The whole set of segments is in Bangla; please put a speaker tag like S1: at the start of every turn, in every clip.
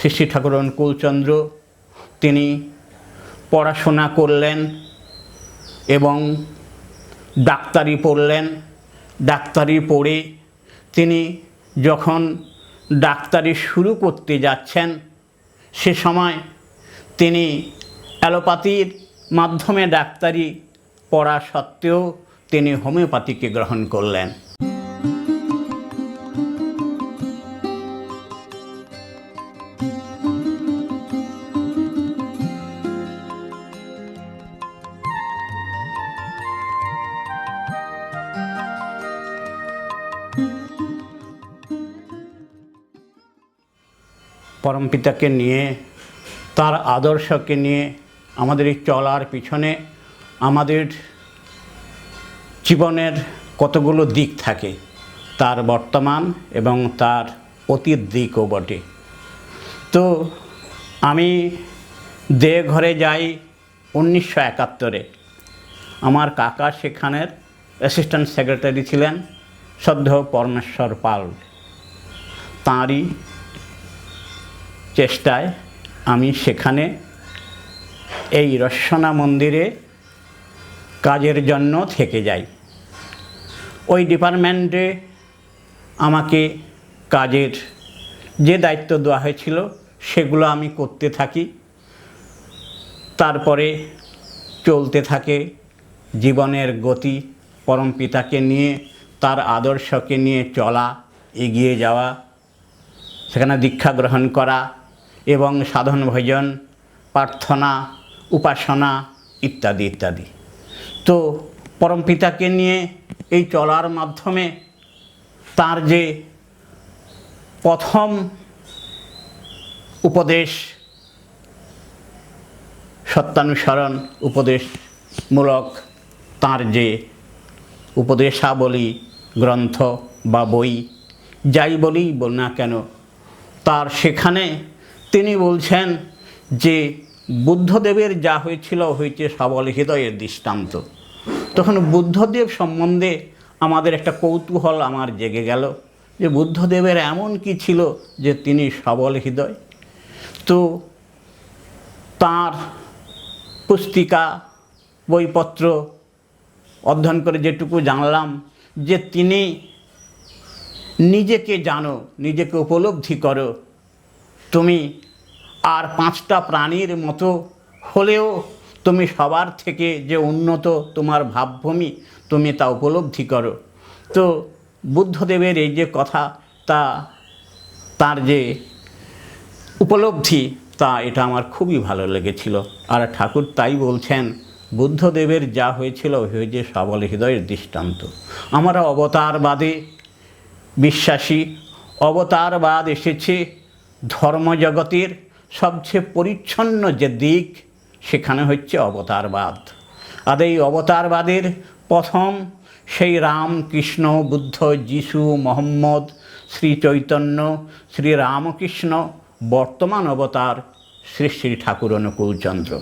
S1: শ্রী ঠাকুর অনুকূলচন্দ্র তিনি পড়াশোনা করলেন এবং ডাক্তারি পড়লেন। ডাক্তারি পড়ে তিনি যখন ডাক্তারি শুরু করতে যাচ্ছেন, সে সময় তিনি অ্যালোপ্যাথির মাধ্যমে ডাক্তারি পড়া সত্ত্বেও তিনি হোমিওপ্যাথিকে গ্রহণ করলেন। পরমপিতাকে নিয়ে, তার আদর্শকে নিয়ে, আমাদের এই চলার পিছনে আমাদের জীবনের কতগুলো দিক থাকে, তার বর্তমান এবং তার অতীত দিকও বটে। তো আমি দেঘরে যাই উনিশশো একাত্তরে। আমার কাকা সেখানের অ্যাসিস্ট্যান্ট সেক্রেটারি ছিলেন, সদ্য পরমেশ্বর পাল। তাঁরই চেষ্টায় আমি সেখানে এই রসনা মন্দিরে কাজের জন্য থেকে যাই। ওই ডিপার্টমেন্টে আমাকে কাজের যে দায়িত্ব দেওয়া হয়েছিল সেগুলো আমি করতে থাকি। তারপরে চলতে থাকে জীবনের গতি পরম পিতাকে নিয়ে, তার আদর্শকে নিয়ে চলা, এগিয়ে যাওয়া, সেখানে দীক্ষা গ্রহণ করা এবং সাধন ভজন, প্রার্থনা, উপাসনা ইত্যাদি ইত্যাদি। তো পরম পিতাকে নিয়ে এই চলার মাধ্যমে তার যে প্রথম উপদেশ, সত্যানুসরণ উপদেশমূলক তার যে উপদেশাবলী, গ্রন্থ বা বই, যাই বলি বল না কেন, তার সেখানে তিনি বলছেন যে বুদ্ধদেবের যা হয়েছিল হয়েছে সবল হৃদয়ের দৃষ্টান্ত। তখন বুদ্ধদেব সম্বন্ধে আমাদের একটা কৌতূহল আমার জেগে গেল যে বুদ্ধদেবের এমন কি ছিল যে তিনি সবল হৃদয় তো তার পুস্তিকা, বইপত্র অধ্যয়ন করে যেটুকু জানলাম যে তিনি নিজেকে জানো, নিজেকে উপলব্ধি করো তুমি আর পাঁচটা প্রাণীর মতো হলেও তুমি সবার থেকে যে উন্নত তোমার ভাবভূমি, তুমি তা উপলব্ধি করো। তো বুদ্ধদেবের এই যে কথা, তা, তার যে উপলব্ধি, তা এটা আমার খুবই ভালো লেগেছিল। আর ঠাকুর তাই বলছেন, বুদ্ধদেবের যা হয়েছিল হয়েছে সবল হৃদয়ের দৃষ্টান্ত। আমরা অবতারবাদে বিশ্বাসী, অবতারবাদ এসেছে ধর্মজগতের সবচেয়ে পরিচ্ছন্ন যে দিক, সেখানে হচ্ছে অবতারবাদ। আর এই অবতারবাদের প্রথম সেই রাম কৃষ্ণ বুদ্ধ, যিশু, মোহাম্মদ, শ্রী চৈতন্য, শ্রী রামকৃষ্ণ, বর্তমান অবতার শ্রী শ্রী ঠাকুর অনুকূলচন্দ্র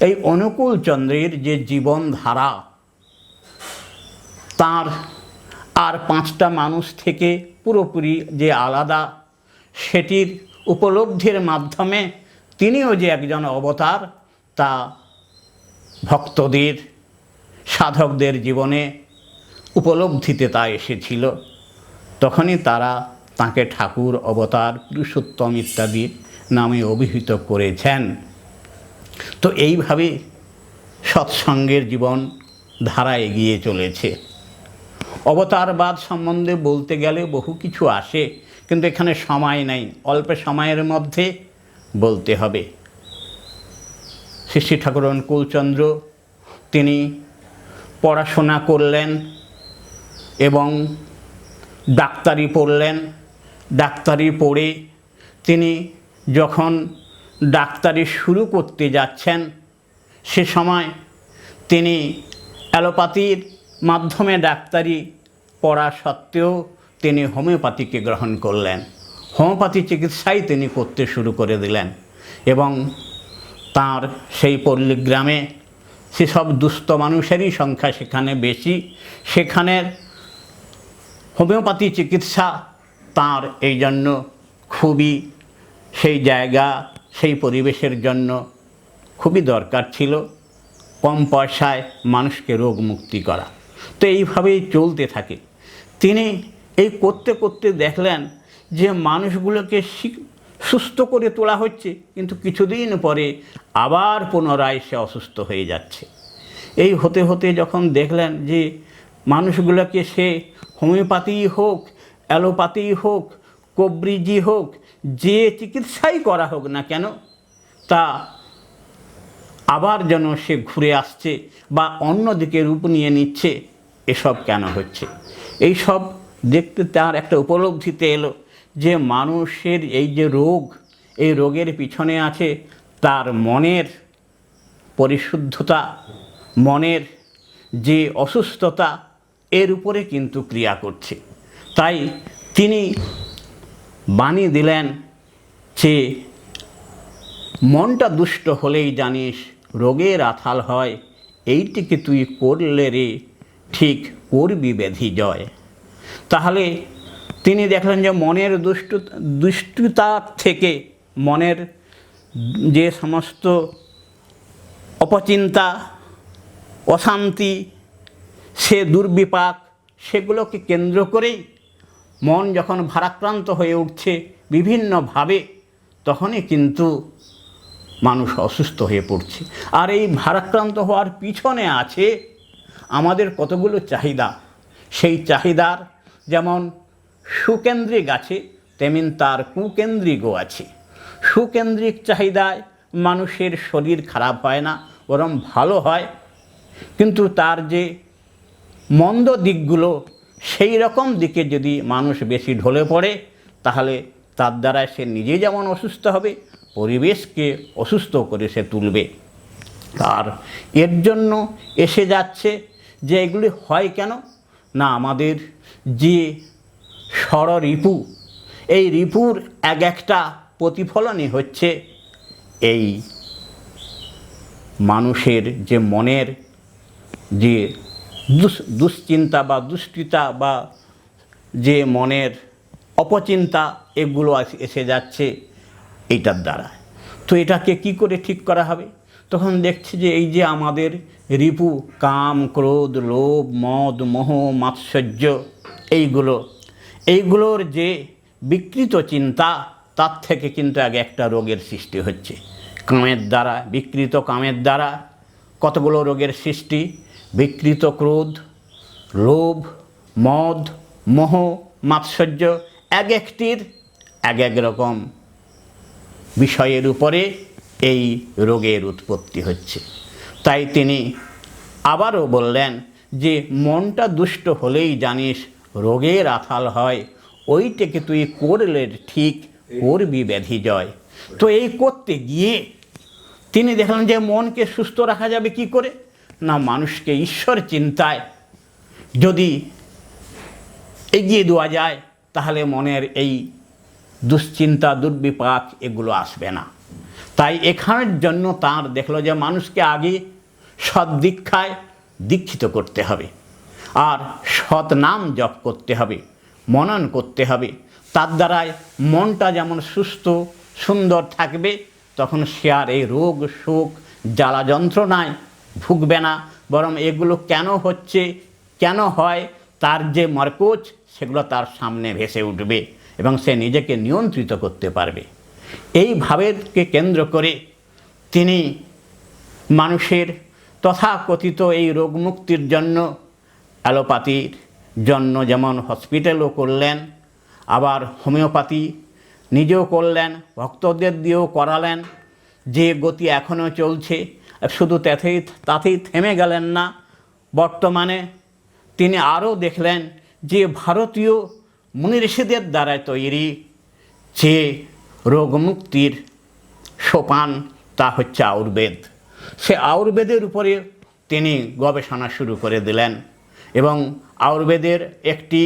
S1: এই অনুকূলচন্দ্রের যে জীবনধারা, তার আর পাঁচটা মানুষ থেকে পুরোপুরি যে আলাদা, সেটির উপলব্ধির মাধ্যমে তিনিও যে একজন অবতার, তা ভক্তদের, সাধকদের জীবনে উপলব্ধিতে তা এসেছিল। তখনই তারা তাকে ঠাকুর, অবতার, পুরুষোত্তম ইত্যাদি নামে অভিহিত করেছেন। তো এইভাবে সৎসঙ্গের জীবন ধারা এগিয়ে চলেছে। অবতারবাদ সম্বন্ধে বলতে গেলে বহু কিছু আসে, কিন্তু এখানে সময় নাই। অল্প সময়ের মধ্যে বলতে হবে। শ্রী ঠাকুর অনুকূলচন্দ্র তিনি পড়াশোনা করলেন এবং ডাক্তারি পড়লেন। ডাক্তারি পড়ে তিনি যখন ডাক্তারি শুরু করতে যাচ্ছেন, সে সময় তিনি অ্যালোপ্যাথির মাধ্যমে ডাক্তারি পড়া সত্ত্বেও তিনি হোমিওপ্যাথিকে গ্রহণ করলেন। হোমিওপ্যাথি চিকিৎসাই তিনি করতে শুরু করে দিলেন এবং তার সেই পল্লী পল্লীগ্রামে সেসব দুস্থ মানুষেরই সংখ্যা সেখানে বেশি। সেখানের হোমিওপ্যাথি চিকিৎসা তার এই জন্য খুবই সেই জায়গা, সেই পরিবেশের জন্য খুবই দরকার ছিল। কম পয়সায় মানুষকে রোগ মুক্তি করা। তো এইভাবেই চলতে থাকে। তিনি এই করতে করতে দেখলেন যে মানুষগুলোকে সুস্থ করে তোলা হচ্ছে, কিন্তু কিছুদিন পরে আবার পুনরায় সে অসুস্থ হয়ে যাচ্ছে। এই হতে হতে যখন দেখলেন যে মানুষগুলোকে সে হোমিওপ্যাথি হোক, অ্যালোপ্যাথি হোক, কব্রিজি হোক, যে চিকিৎসাই করা হোক না কেন, তা আবার যেন সে ঘুরে আসছে বা অন্য দিকে রূপ নিয়ে নিচ্ছে, এসব কেন হচ্ছে? এই সব দেখতে তার একটা উপলব্ধিতে এলো যে মানুষের এই যে রোগ, এই রোগের পিছনে আছে তার মনের পরিশুদ্ধতা, মনের যে অসুস্থতা, এর উপরে কিন্তু ক্রিয়া করছে। তাই তিনি বাণী দিলেন যে, মনটা দুষ্ট হলেই জানিস রোগের আথাল হয়, এইটিকে তুই করলে রে, ঠিক করবি ব্যাধি জয়। তাহলে তিনি দেখলেন যে মনের দুষ্ট, দুষ্টতা থেকে মনের যে সমস্ত অপচিন্তা, অশান্তি, সে দুর্বিপাক, সেগুলোকে কেন্দ্র করেই মন যখন ভারাক্রান্ত হয়ে উঠছে বিভিন্নভাবে তখনই কিন্তু মানুষ অসুস্থ হয়ে পড়ছে। আর এই ভারাক্রান্ত হওয়ার পিছনে আছে আমাদের কতগুলো চাহিদা। সেই চাহিদার যেমন সুকেন্দ্রিক আছে, তেমন তার কুকেন্দ্রিকও আছে। সুকেন্দ্রিক চাহিদায় মানুষের শরীর খারাপ হয় না, বরং ভালো হয়। কিন্তু তার যে মন্দ দিকগুলো, সেই রকম দিকে যদি মানুষ বেশি ঢলে পড়ে, তাহলে তার দ্বারা সে নিজে যেমন অসুস্থ হবে, পরিবেশকে অসুস্থ করে সে তুলবে। আর এর জন্য এসে যাচ্ছে যে এগুলি হয় কেন? না, আমাদের যে ষড় রিপু এই রিপুর এক একটা প্রতিফলনই হচ্ছে এই মানুষের যে মনের যে দুশ্চিন্তা বা দুষ্টিতা বা যে মনের অপচিন্তা এগুলো এসে যাচ্ছে এইটার দ্বারা। তো এটাকে কি করে ঠিক করা হবে? তখন দেখছি যে এই যে আমাদের রিপু, কাম, ক্রোধ, লোভ, মদ, মোহ, মাৎসর্য এইগুলো, এইগুলোর যে বিকৃত চিন্তা, তার থেকে কিন্তু আগে একটা রোগের সৃষ্টি হচ্ছে। কামের দ্বারা, বিকৃত কামের দ্বারা কতগুলো রোগের সৃষ্টি? বিকৃত ক্রোধ, লোভ, মদ, মোহ, মাৎসর্য এক একটির এক এক রকম বিষয়ের উপরে এই রোগের উৎপত্তি হচ্ছে। তাই তিনি আবারও বললেন যে, মনটা দুষ্ট হলেই জানিস রোগের আথাল হয়, ওইটাকে তুই করলে ঠিক করবি ব্যাধি জয়। তো এই করতে গিয়ে তিনি দেখলেন যে, মনকে সুস্থ রাখা যাবে কি করে? না, মানুষকে ঈশ্বর চিন্তায় যদি এগিয়ে দেওয়া যায় তাহলে মনের এই দুশ্চিন্তা, দুর্বিপাক এগুলো আসবে না। তাই এখানের জন্য তার দেখল যে মানুষকে আগে সৎ দীক্ষায় দীক্ষিত করতে হবে আর সৎ নাম জপ করতে হবে, মনন করতে হবে। তার দ্বারায় মনটা যেমন সুস্থ, সুন্দর থাকবে, তখন সে আর এই রোগ, শোক, জ্বালা যন্ত্রণায় ভুগবে না। বরং এগুলো কেন হচ্ছে, কেন হয়, তার যে মরকোচ সেগুলো তার সামনে ভেসে উঠবে এবং সে নিজেকে নিয়ন্ত্রিত করতে পারবে। এই ভাবেরকে কেন্দ্র করে তিনি মানুষের তথাকথিত এই রোগ মুক্তির জন্য, অ্যালোপ্যাথির জন্য যেমন হসপিটালও করলেন, আবার হোমিওপ্যাথি নিজেও করলেন, ভক্তদের দিয়েও করালেন, যে গতি এখনও চলছে, শুধু তাতেই তাতেই থেমে গেলেন না, বর্তমানে তিনি আরও দেখলেন যে ভারতীয় মুনি ঋষিদের দ্বারা তৈরি যে রোগমুক্তির সোপান, তা হচ্ছে আয়ুর্বেদ। সে আয়ুর্বেদের উপরে তিনি গবেষণা শুরু করে দিলেন এবং আয়ুর্বেদের একটি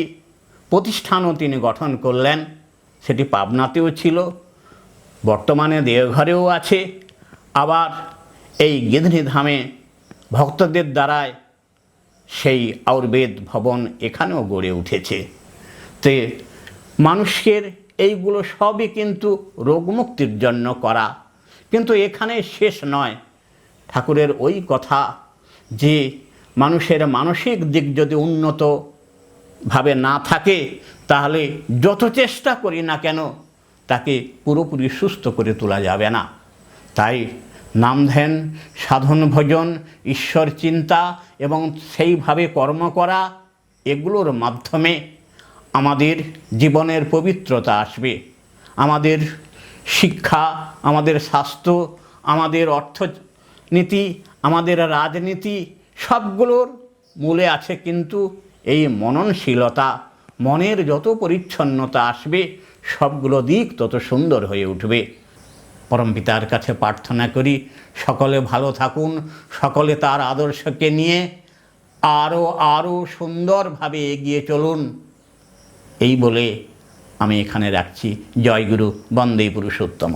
S1: প্রতিষ্ঠানও তিনি গঠন করলেন। সেটি পাবনাতেও ছিল, বর্তমানে দেওঘরেও আছে। আবার এই গিধনি ধামে ভক্তদের দ্বারায় সেই আয়ুর্বেদ ভবন এখানেও গড়ে উঠেছে। তে মানুষের এইগুলো সবই কিন্তু রোগমুক্তির জন্য করা। কিন্তু এখানে শেষ নয়। ঠাকুরের ওই কথা যে মানুষের মানসিক দিক যদি উন্নত ভাবে না থাকে, তাহলে যত চেষ্টা করি না কেন, তাকে পুরোপুরি সুস্থ করে তোলা যাবে না। তাই নাম ধ্যান সাধন ভজন, ঈশ্বর চিন্তা এবং সেইভাবে কর্ম করা, এগুলোর মাধ্যমে আমাদের জীবনের পবিত্রতা আসবে। আমাদের শিক্ষা, আমাদের স্বাস্থ্য, আমাদের অর্থনীতি, আমাদের রাজনীতি, সবগুলোর মূলে আছে কিন্তু এই মননশীলতা। মনের যত পরিচ্ছন্নতা আসবে, সবগুলো দিক তত সুন্দর হয়ে উঠবে। পরমপিতার কাছে প্রার্থনা করি, সকলে ভালো থাকুন, সকলে তার আদর্শকে নিয়ে আরও আরও সুন্দরভাবে এগিয়ে চলুন। এই বলে আমি এখানে রাখছি। জয়গুরু বন্দে পুরুষোত্তম।